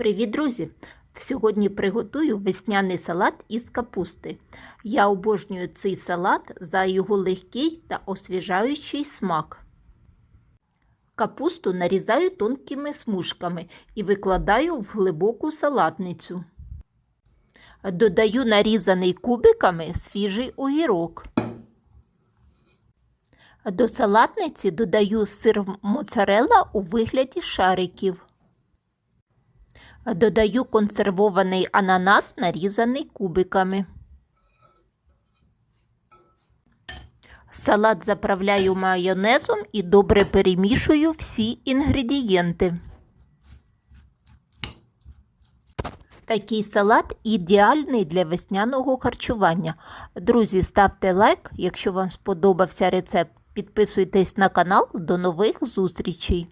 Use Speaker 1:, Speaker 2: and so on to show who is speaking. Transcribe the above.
Speaker 1: Привіт, друзі! Сьогодні приготую весняний салат із капусти. Я обожнюю цей салат за його легкий та освіжаючий смак. Капусту нарізаю тонкими смужками і викладаю в глибоку салатницю. Додаю нарізаний кубиками свіжий огірок. До салатниці додаю сир моцарелла у вигляді шариків. Додаю консервований ананас, нарізаний кубиками. Салат заправляю майонезом і добре перемішую всі інгредієнти. Такий салат ідеальний для весняного харчування. Друзі, ставте лайк, якщо вам сподобався рецепт. Підписуйтесь на канал. До нових зустрічей!